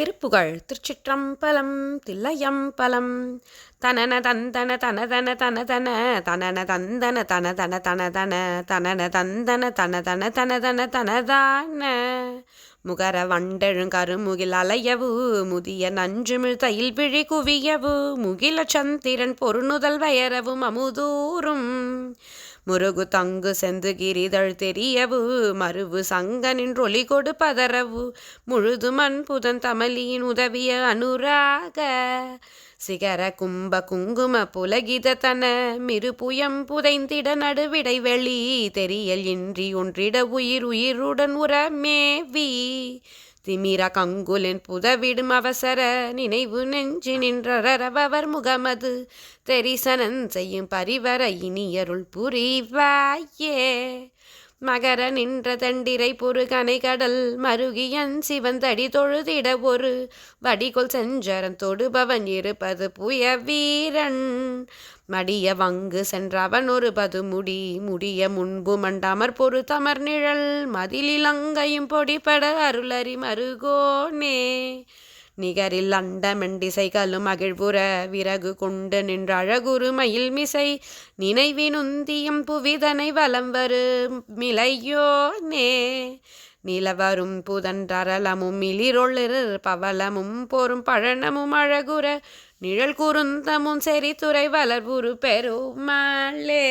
திருப்புகழ் திருச்சிற்றம்பலம் தில்லையம்பலம். தனன தந்தன தனதன தனதன தனன தந்தன தனதன தனதன தனன தந்தன தனதன தனதன தனதான. முகர வண்டெழுங்கருமுகில் அலையவு முதிய நஞ்சுமிழ் தையில் பிழி குவியவு முகில சந்திரன் பொருணுதல் வயரவும் அமுதூரும் முருகு தங்கு செந்து கிரிதழ் தெரியவு மருவு சங்க நின்றொலி கொடு பதறவு முழுது மண் புதன் தமலியின் உதவிய அனுராக. சிகர கும்ப குங்கும புலகித தன மிருபுயம் புதைந்திட நடுவிடை வெளி தெரியல் இன்றி ஒன்றிட உயிர் உயிருடன் உரமேவி திமிர கங்குலின் புதவிடும் அவசர நினைவு நெஞ்சு நின்றரவர் முகமது தெரிசனன் செய்யும் பரிவர இனியருள் புரிவாயே. மகர நின்ற தண்டிரை பொறு கனை கடல் மருகியன் சிவந்தடி தொழுதிட ஒரு வடிகொள் செஞ்சரன் தொடுபவன் இருப்பது புய வீரன். மடிய வங்கு சென்றவன் ஒரு பது முடி முடிய முன்பு மண்டமர் பொறு தமர் நிழல் மதிலிலங்கையும் பொடிபட அருளறி மருகோனே. நிகரில் அண்டமெண்டிசைகளும் அகிழ்புற விறகு கொண்டு நின்ற அழகுரு மயில் மிசை நினைவினுந்தியும் புவிதனை வலம் வரும் மிலையோ நே நிலவரும் புதன்றரலமும் மிளிரொளிர் பவளமும் போரும் பழனமும் அழகுற நிழல் குருந்தமும் செறித்துறை வளர்வுரு பெருமாளே.